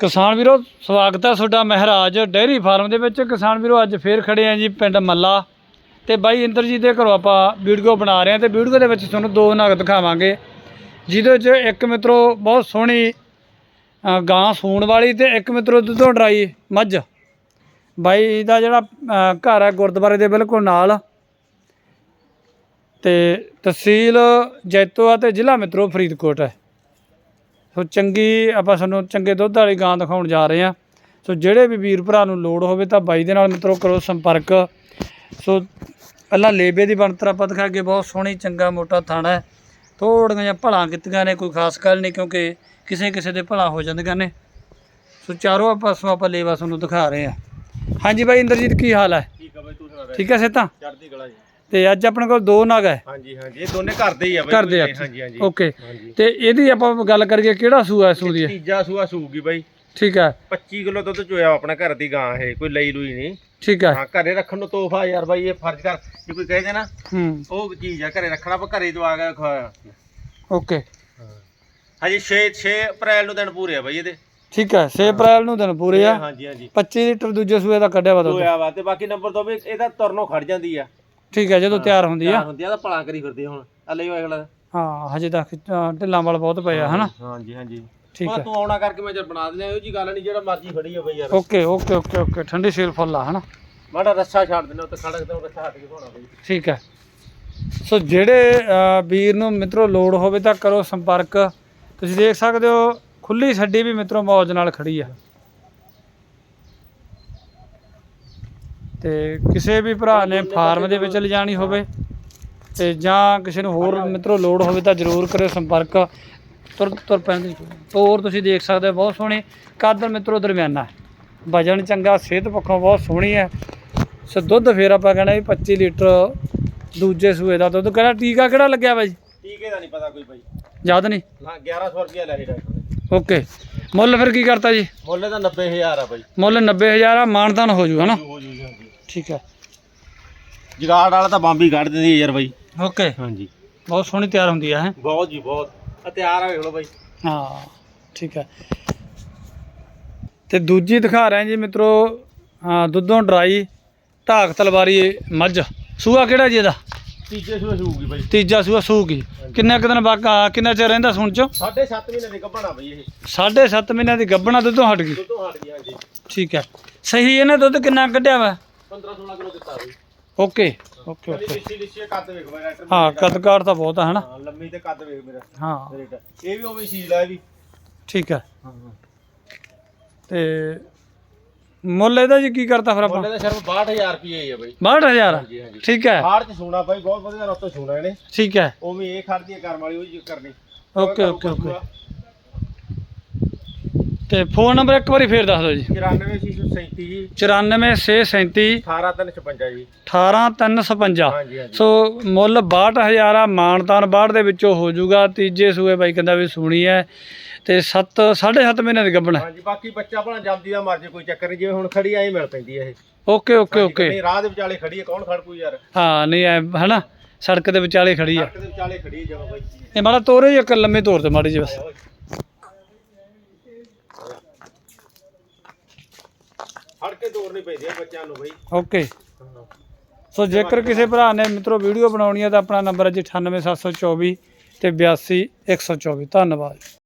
ਕਿਸਾਨ ਵੀਰੋ, ਸਵਾਗਤ ਹੈ ਤੁਹਾਡਾ ਮਹਿਰਾਜ ਡੇਅਰੀ ਫਾਰਮ ਦੇ ਵਿੱਚ। ਕਿਸਾਨ ਵੀਰੋ, ਅੱਜ ਫੇਰ ਖੜੇ ਆ ਜੀ ਪਿੰਡ ਮੱਲਾ। ਤੇ ਬਾਈ ਇੰਦਰਜੀਤ ਦੇ ਘਰੋਂ ਆਪਾਂ ਵੀਡੀਓ ਬਣਾ ਰਹੇ ਹਾਂ ਤੇ ਵੀਡੀਓ ਦੇ ਵਿੱਚ ਤੁਹਾਨੂੰ ਦੋ ਨਗ ਦਿਖਾਵਾਂਗੇ, ਜਿਹਦੇ 'ਚ ਇੱਕ ਮਿੱਤਰੋ ਬਹੁਤ ਸੋਹਣੀ ਗਾਂ ਸੂਣ ਵਾਲੀ ਤੇ ਇੱਕ ਮਿੱਤਰੋ ਦੁੱਧੋਂ ਡਰਾਈ ਮੱਝ। ਬਾਈ ਦਾ ਜਿਹੜਾ ਘਰ ਹੈ ਗੁਰਦੁਆਰੇ ਦੇ ਬਿਲਕੁਲ ਨਾਲ। ਤੇ ਤਹਿਸੀਲ ਜੈਤੋ ਆ ਤੇ ਜ਼ਿਲ੍ਹਾ ਮਿੱਤਰੋ ਫਰੀਦਕੋਟ ਹੈ। ਸੋ ਚੰਗੀ ਆਪਾਂ ਤੁਹਾਨੂੰ ਚੰਗੇ ਦੁੱਧ ਵਾਲੀ ਗਾਂ ਦਿਖਾਉਣ ਜਾ ਰਹੇ ਹਾਂ। ਸੋ ਜਿਹੜੇ ਵੀ ਵੀਰ ਭਰਾ ਨੂੰ ਲੋੜ ਹੋਵੇ ਤਾਂ ਬਾਈ ਦੇ ਨਾਲ ਮਿੱਤਰੋ ਕਰੋ ਸੰਪਰਕ। ਸੋ ਪਹਿਲਾਂ ਲੇਬੇ ਦੀ ਬਣਤਰ ਆਪਾਂ ਦਿਖਾ ਕੇ ਬਹੁਤ ਸੋਹਣੀ ਚੰਗਾ ਮੋਟਾ ਥਾਣਾ ਹੈ। ਥੋੜ੍ਹੀਆਂ ਜਿਹੀਆਂ ਭਲਾਂ ਕੀਤੀਆਂ ਨੇ ਕੋਈ ਖਾਸ ਗੱਲ ਨਹੀਂ ਕਿਉਂਕਿ ਕਿਸੇ ਕਿਸੇ ਦੇ ਭਲਾ ਹੋ ਜਾਂਦੀਆਂ ਨੇ। ਸੋ ਚਾਰੋਂ ਪਾਸੋਂ ਆਪਾਂ ਲੇਵਾ ਤੁਹਾਨੂੰ ਦਿਖਾ ਰਹੇ ਹਾਂ। ਹਾਂਜੀ ਬਾਈ ਇੰਦਰਜੀਤ ਕੀ ਹਾਲ ਹੈ? ਠੀਕ ਆ ਬਾਈ ਤੂੰ ਸੁਣਾ ਠੀਕ ਹੈ ਸੇਤਾ ਚੜਦੀ ਕਲਾ ਜੀ। ਤੇ ਅੱਜ ਆਪਣੇ ਕੋਲ ਦੋ ਨਗ ਹੈ। ਹਾਂਜੀ ਹਾਂਜੀ ਇਹ ਦੋਨੇ ਘਰ ਦੇ ਹੀ ਆ ਬਾਈ। ਘਰ ਦੇ ਆ। ਹਾਂਜੀ ਹਾਂਜੀ। ਓਕੇ। ਹਾਂਜੀ। ਤੇ ਇਹਦੀ ਆਪਾਂ ਗੱਲ ਕਰੀਏ ਕਿਹੜਾ ਸੂਆ ਸੂ ਦੀ ਹੈ? ਤੀਜਾ ਸੂਆ ਸੂਗੀ ਬਾਈ। ਠੀਕ ਹੈ। 25 ਕਿਲੋ ਦੁੱਧ ਚੋਇਆ ਆਪਣਾ ਘਰ ਦੀ ਗਾਂ ਇਹ ਕੋਈ ਲਈ ਲੂਈ ਨਹੀਂ। ਠੀਕ ਹੈ। ਹਾਂ ਘਰੇ ਰੱਖਣ ਨੂੰ ਤੋਹਫਾ ਯਾਰ ਬਾਈ ਇਹ ਫਰਜ਼ ਕਰ ਜੇ ਕੋਈ ਕਹੇ ਨਾ ਹੂੰ। ਉਹ ਚੀਜ਼ ਆ ਘਰੇ ਰੱਖਣਾ ਆਪਾਂ ਘਰੇ ਦਵਾ ਕੇ ਖਵਾਇਆ ਓਕੇ। ਹਾਂਜੀ 6 6 ਅਪ੍ਰੈਲ ਨੂੰ ਦਿਨ ਪੂਰੇ ਆ ਬਾਈ ਇਹਦੇ। ਠੀਕ ਹੈ 6 ਅਪ੍ਰੈਲ ਨੂੰ ਦਿਨ ਪੂਰੇ ਆ। ਹਾਂਜੀ ਹਾਂਜੀ। 25 ਲੀਟਰ ਦੂਜੇ ਸੂਏ ਦਾ ਕੱਢਿਆ ਵਾ ਦੁੱਧ। ਹੋਇਆ ਵਾ ਤੇ ਬਾਕੀ ਨੰਬਰ ਦੋ ਵੀ ਇਹਦਾ ਤੁਰਨੋਂ ਖੜ ਜਾਂਦੀ ਆ। ਠੀਕ ਹੈ ਜਦੋਂ ਤਿਆਰ ਹੁੰਦੀ ਆ। ਹੁੰਦੀ ਆ ਤਾਂ ਭਲਾ ਕਰੀ ਫਿਰਦੀ ਹੁਣ ਆ ਲਈ ਅਗਲਾ ਹਾਂ ਹਜੇ ਤੱਕ ਅ, ਢਿੱਲਾਂ ਵਾਲ ਬਹੁਤ ਪਏ ਆ ਹਨਾ? ਹਾਂਜੀ ਹਾਂਜੀ। ਠੀਕ ਮੈਂ ਹੈ। ਤੂੰ ਆਉਣਾ ਕਰਕੇ ਮੈਂ ਜਦ ਬਣਾ ਦਿੰਦਾ ਇਹੋ ਜੀ ਗੱਲ ਨਹੀਂ ਜਿਹੜਾ ਮਰਜ਼ੀ ਫੜੀ ਆ ਬਈ ਯਾਰ। ਓਕੇ ਓਕੇ ਓਕੇ ਓਕੇ ਠੰਡੀ ਸੇਲ ਫੁੱਲ ਆ ਹਨਾ? ਮਾੜਾ ਰੱਸਾ ਛੱਡ ਦਿੰਦਾ ਉੱਤੇ ਖੜਕ ਤੇ ਰੱਸਾ ਹਟ ਕੇ ਪਾਉਣਾ ਬਈ ਠੀਕ ਹੈ। ਸੋ ਜਿਹੜੇ ਅ, ਵੀਰ ਨੂੰ ਮਿੱਤਰੋ ਲੋੜ ਹੋਵੇ ਤਾਂ ਕਰੋ ਸੰਪਰਕ। ਤੁਸੀਂ ਦੇਖ ਸਕਦੇ ਹੋ ਖੁੱਲੀ ਛੱਡੀ ਵੀ ਮਿੱਤਰੋ ਮੌਜ ਨਾਲ ਖੜੀ ਆ। ਤੇ ਕਿਸੇ ਵੀ ਭਰਾ ਨੇ ਫਾਰਮ ਦੇ ਵਿੱਚ ਲਿਜਾਣੀ ਹੋਵੇ ਤੇ ਜਾਂ ਕਿਸੇ ਨੂੰ ਹੋਰ ਮਿੱਤਰੋ ਲੋੜ ਹੋਵੇ ਤਾਂ ਜ਼ਰੂਰ ਕਰਿਓ ਸੰਪਰਕ। ਤੁਰ ਤੁਰ ਪੈਂਦੀ ਹੋਰ ਤੁਸੀਂ ਦੇਖ ਸਕਦੇ ਹੋ ਬਹੁਤ ਸੋਹਣੀ ਕਾਦਰ ਮਿੱਤਰੋ ਦਰਮਿਆਨਾ। ਵਜਨ ਚੰਗਾ ਸਿਹਤ ਪੱਖੋਂ ਬਹੁਤ ਸੋਹਣੀ ਹੈ। ਸੋ ਦੁੱਧ ਫੇਰ ਆਪਾਂ ਕਹਿੰਦੇ ਵੀ 25 ਲੀਟਰ ਦੂਜੇ ਸੂਏ ਦਾ ਦੁੱਧ। ਕਹਿੰਦਾ ਟੀਕਾ ਕਿਹੜਾ ਲੱਗਿਆ ਬਾਈ? ਟੀਕੇ ਦਾ ਨਹੀਂ ਪਤਾ ਕੋਈ ਬਾਈ। ਯਾਦ ਨਹੀਂ? ਹਾਂ 1100 ਰੁਪਏ ਲੈ ਡਾਕਟਰ ਓਕੇ। ਮੁੱਲ ਫਿਰ ਕੀ ਕਰਤਾ ਜੀ? ਮੁੱਲ ਤਾਂ 90000 ਆ ਬਾਈ। ਮੁੱਲ 90000 ਆ ਮਾਨਦਾਨ ਹੋ ਜੂ ਹਨਾ ਹੋ ਜੂ। ਠੀਕ ਹੈ। ਜਗਾੜ ਵਾਲਾ ਤਾਂ ਬੰਬੀ ਕੱਢ ਦਿੰਦੀ ਹੈ ਯਾਰ ਬਾਈ। ਓਕੇ ਹਾਂਜੀ। ਬਹੁਤ ਸੋਹਣੀ ਤਿਆਰ ਹੁੰਦੀ ਹੈ ਹੈਂ? ਬਹੁਤ ਜੀ ਬਹੁਤ। ਆ ਤਿਆਰ ਆ ਵੇਖ ਲਓ ਬਾਈ। ਹਾਂ ਠੀਕ ਹੈ। ਤੇ ਦੂਜੀ ਦਿਖਾ ਰਹੇ ਜੀ ਮਿੱਤਰੋ ਹਾਂ ਦੁੱਧੋਂ ਡਰਾਈ ਢਾਕ ਤਲਵਾਰੀ ਮੱਝ। ਸੂਆ ਕਿਹੜਾ ਜੀ ਇਹਦਾ? ਤੀਜੇ ਸੂਏ ਸੂਗੀ ਬਾਈ। ਤੀਜਾ ਸੂਆ ਸੂਗੀ। ਕਿੰਨੇ ਕੁ ਦਿਨ ਬਾਕਾ ਕਿੰਨਾ ਚਿਰ ਰਹਿੰਦਾ ਸੁਣ ਚ? ਸਾਢੇ 7 ਮਹੀਨੇ ਦੀ ਗੱਭਣਾ ਬਈ ਇਹ। ਸਾਢੇ ਸੱਤ ਮਹੀਨਿਆਂ ਦੀ ਗੱਭਣਾ ਦੁੱਧੋਂ ਹਟ ਗਈ। ਦੁੱਧੋਂ ਹਟ ਗਿਆ ਜੀ ਠੀਕ ਹੈ। ਸਹੀ ਇਹਨੇ ਦੁੱਧ ਕਿੰਨਾ ਕੱਢਿਆ ਵਾ? 15 16 ਕਿਲੋ ਦਿੱਤਾ ਬਈ ਓਕੇ ਓਕੇ ਕੱਲੀ ਓਕੇ। ਲਿੱਸੀ ਲਿੱਸੀ ਕੱਦ ਵੇਖ ਬਾਈ ਡਾਕਟਰ ਹਾਂ ਕਦਕਾਰ ਤਾਂ ਬਹੁਤ ਹੈ ਹਨਾ? ਹਾਂ ਲੰਮੀ ਤੇ ਕੱਦ ਵੇਖ ਮੇਰਾ। ਹਾਂ। ਰੇਟ। ਇਹ ਵੀ ਉਵੇਂ ਸੀਲ ਆ ਇਹ ਵੀ। ਠੀਕ ਹੈ ਤੇ ਮੁੱਲ ਇਹਦਾ ਜੀ ਕੀ ਕਰਤਾ ਫਿਰ ਆਪਾਂ? ਮੁੱਲ ਦਾ ਸਿਰਫ 62000 ਰੁਪਏ ਹੀ ਆ ਬਾਈ। 62000 ਹਾਂਜੀ ਹਾਂਜੀ। ਠੀਕ ਹੈ ਹਾਰ ਚ ਸੋਨਾ ਬਾਈ ਬਹੁਤ ਵਧੀਆ ਰਸਤੋਂ ਸੋਨਾ ਇਹਨੇ। ਠੀਕ ਹੈ ਉਵੇਂ ਇਹ ਖੜਦੀ ਕਰਮ ਵਾਲੀ ਉਹ ਜੀ ਕਰਨੀ। Okay okay okay. ਤੇ ਫੋਨ ਨੰਬਰ ਇੱਕ ਵਾਰੀ ਫੇਰ ਦੱਸ ਦਿਓ ਜੀ। 94637 ਜੀ। 94637 18356 ਜੀ। 18356 ਹਾਂਜੀ ਹਾਂਜੀ। ਸੋ ਮੁੱਲ 62000 ਆ ਮਾਨਤਾਨ 62 ਦੇ ਵਿੱਚੋਂ ਹੋ ਜਾਊਗਾ। ਤੀਜੇ ਸੂਏ ਬਾਈ ਕਹਿੰਦਾ ਵੀ ਸੁਣੀ ਹੈ। ਤੇ 7 7.5 ਮਹੀਨੇ ਦੀ ਗੱਭਣਾ ਹਾਂਜੀ ਬਾਕੀ ਬੱਚਾ ਭਲਾ ਜਲਦੀ ਦਾ ਮਰਜ਼ੀ ਕੋਈ ਚੱਕਰ ਨਹੀਂ। ਜਿਵੇਂ ਹੁਣ ਖੜੀ ਐਂ ਮਿਲ ਪੈਂਦੀ ਹੈ ਇਹ। Okay okay okay. ਨਹੀਂ ਰਾਹ ਦੇ ਵਿਚਾਲੇ ਖੜੀ ਹੈ ਕੌਣ ਖੜ ਪੂ ਯਾਰ? ਹਾਂ ਨਹੀਂ ਐ ਹਨਾ? ਸੜਕ ਦੇ ਵਿਚਾਲੇ ਖੜੀ ਆ। ਸੜਕ ਦੇ ਵਿਚਾਲੇ ਖੜੀ ਹੈ ਜਮਾ ਬਾਈ। ਇਹ ਮਾੜਾ ਤੋਰੇ ਹੀ ਇੱਕ ਲੰਮੇ ਤੋਰ ਤੇ ਮਾੜੀ ਜੀ ਬਸ। ਫੜ ਕੇ ਦੌੜ ਪੈਂਦੀ ਇਹ ਬੱਚਿਆਂ ਨੂੰ ਬਾਈ। ਓਕੇ। ਸੋ ਜੇਕਰ ਕਿਸੇ ਭਰਾ ਨੇ ਮਿੱਤਰੋ ਵੀਡੀਓ ਬਣਾਉਣੀ ਹੈ ਤਾਂ ਆਪਣਾ ਨੰਬਰ ਹੈ ਜੀ 98724 ਤੇ 82124 ਧੰਨਵਾਦ।